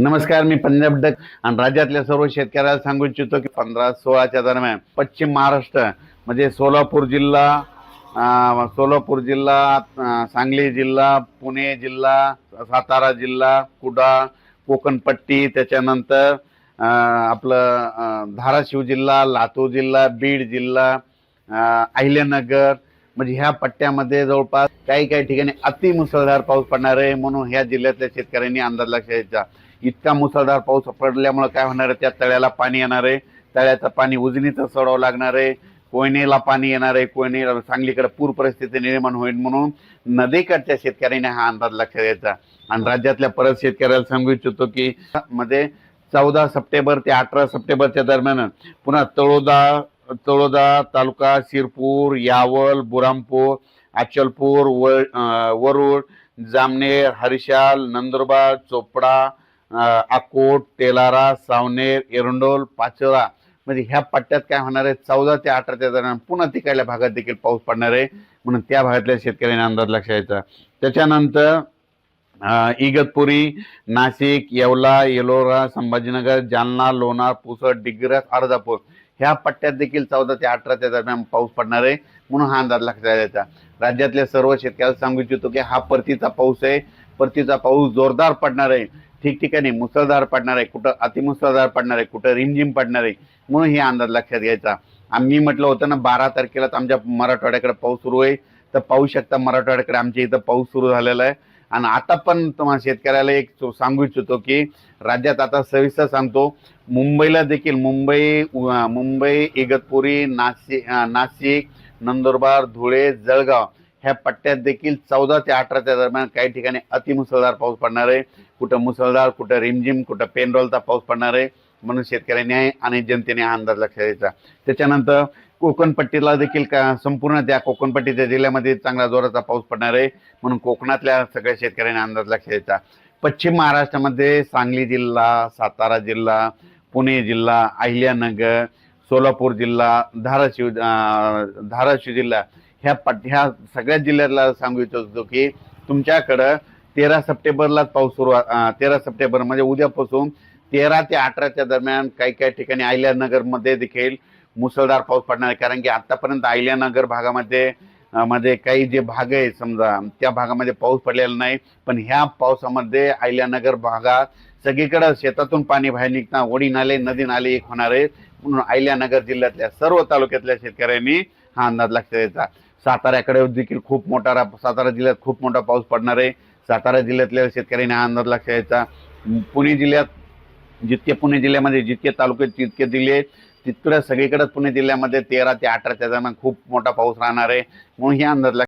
नमस्कार मी पंजाब डक आणि राज्यातल्या सर्व शेतकऱ्याला सांगू इच्छितो की पंधरा सोळाच्या दरम्यान पश्चिम महाराष्ट्र म्हणजे सोलापूर जिल्हा सोलापूर जिल्हा सांगली जिल्हा पुणे जिल्हा सातारा जिल्हा कुडा कोकणपट्टी त्याच्यानंतर आपलं धाराशिव जिल्हा लातूर जिल्हा बीड जिल्हा अहिल्यानगर म्हणजे ह्या पट्ट्यामध्ये जवळपास काही काही ठिकाणी अति मुसळधार पाऊस पडणार आहे म्हणून ह्या जिल्ह्यातल्या शेतकऱ्यांनी अंदाज लक्षात द्यायचा. इतका मुसळधार पाऊस पडल्यामुळे काय होणार आहे? त्या तळ्याला पाणी येणार आहे. तळ्याचं पाणी उजनीचं सोडावं लागणार आहे. कोयनेला पाणी येणार आहे. कोयने सांगलीकडे पूर परिस्थिती निर्माण होईल म्हणून नदीकडच्या शेतकऱ्यांनी हा अंदाज लक्षात द्यायचा. आणि राज्यातल्या परत शेतकऱ्याला सांगू इच्छितो की मध्ये चौदा सप्टेंबर ते अठरा सप्टेंबरच्या दरम्यान पुन्हा तळोदा तळोदा तालुका शिरपूर यावल बुरामपूर अचलपूर व वरुड जामनेर हरिशाल नंदुरबार चोपडा अकोट तेलारा सावनेर एरंडोल पाचोरा. म्हणजे ह्या पट्ट्यात काय होणार आहे? चौदा ते अठराच्या दरम्यान पुन्हा तिकडल्या भागात देखील पाऊस पडणार आहे. म्हणून त्या भागातल्या शेतकऱ्यांनी अंदाज लक्षात यायचा त्याच्यानंतर इगतपुरी नाशिक येवला येलोरा संभाजीनगर जालना लोणार पुसद डिग्रस अर्धापूर. ह्या पट्ट्यात देखील चौदा ते अठराच्या दरम्यान पाऊस पडणार आहे. म्हणून हा अंदाज लक्षात द्यायचा राज्यातल्या सर्व शेतकऱ्याला सांगू इच्छितो की हा परतीचा पाऊस आहे. परतीचा पाऊस जोरदार पडणार आहे. ठिकठिकाणी मुसळधार पडणार आहे. कुठं अतिमुसळधार पडणार आहे. कुठं रिमझिम पडणार आहे. म्हणून हे अंदाज लक्षात घ्यायचा. आम्ही म्हटलं होतं ना बारा तारखेलाच आमच्या मराठवाड्याकडे पाऊस सुरू आहे. तर पाहू शकता मराठवाड्याकडे आमच्या इथं पाऊस सुरू झालेला आहे. आणि आता पण तुम्हाला शेतकऱ्याला एक सांगू इच्छितो की राज्यात आता सविस्तर सांगतो मुंबईला देखील मुंबई मुंबई इगतपुरी नाशिक नाशिक नंदुरबार धुळे जळगाव ह्या पट्ट्यात देखील चौदा ते अठराच्या दरम्यान काही ठिकाणी अतिमुसळधार पाऊस पडणार आहे. कुठं मुसळधार कुठं रिमझिम कुठं पेनरोलचा पाऊस पडणार आहे. म्हणून शेतकऱ्यांनी आणि जनतेने हा अंदाज लक्षात द्यायचा त्याच्यानंतर कोकणपट्टीला देखील का संपूर्ण त्या कोकणपट्टीच्या जिल्ह्यामध्ये चांगला जोराचा पाऊस पडणार आहे. म्हणून कोकणातल्या सगळ्या शेतकऱ्यांनी अंदाज लक्षात द्यायचा पश्चिम महाराष्ट्रामध्ये सांगली जिल्हा सातारा जिल्हा पुणे जिल्हा अहिल्यानगर सोलापूर जिल्हा धाराशिव धाराशिव जिल्हा ह्या पट ह्या सगळ्या जिल्ह्याला सांगू इच्छितो की तुमच्याकडं तेरा सप्टेंबरलाच पाऊस सुरू तेरा सप्टेंबर म्हणजे उद्यापासून तेरा ते अठराच्या दरम्यान काही काही ठिकाणी अहिल्यानगरमध्ये देखील मुसळधार पाऊस पडणार आहे. कारण की आतापर्यंत अहिल्यानगर भागामध्ये मध्ये काही जे भाग आहे समजा त्या भागामध्ये पाऊस पडलेला नाही. पण ह्या पावसामध्ये अहिल्यानगर भागात सगळीकडे शेतातून पाणी बाहेर निघता ओढी नाले नदी नाले एक होणार आहे म्हणून अहिल्यानगर जिल्ह्यातल्या सर्व तालुक्यातल्या शेतकऱ्यांनी हा अंदाज लक्षात द्यायचा साताऱ्याकडे देखील खूप मोठा सातारा जिल्ह्यात खूप मोठा पाऊस पडणार आहे. सातारा जिल्ह्यातल्या शेतकऱ्यांनी हा अंदाज लक्षात द्यायचा पुणे जिल्ह्यात जितके पुणे जिल्ह्यामध्ये जितके तालुके तितके जिल्हे तिकडं सगळीकडे पुणे जिल्ह्यामध्ये तेरा ते अठराच्या दरम्यान खूप मोठा पाऊस राहणार आहे. म्हणून ह्या अंदाज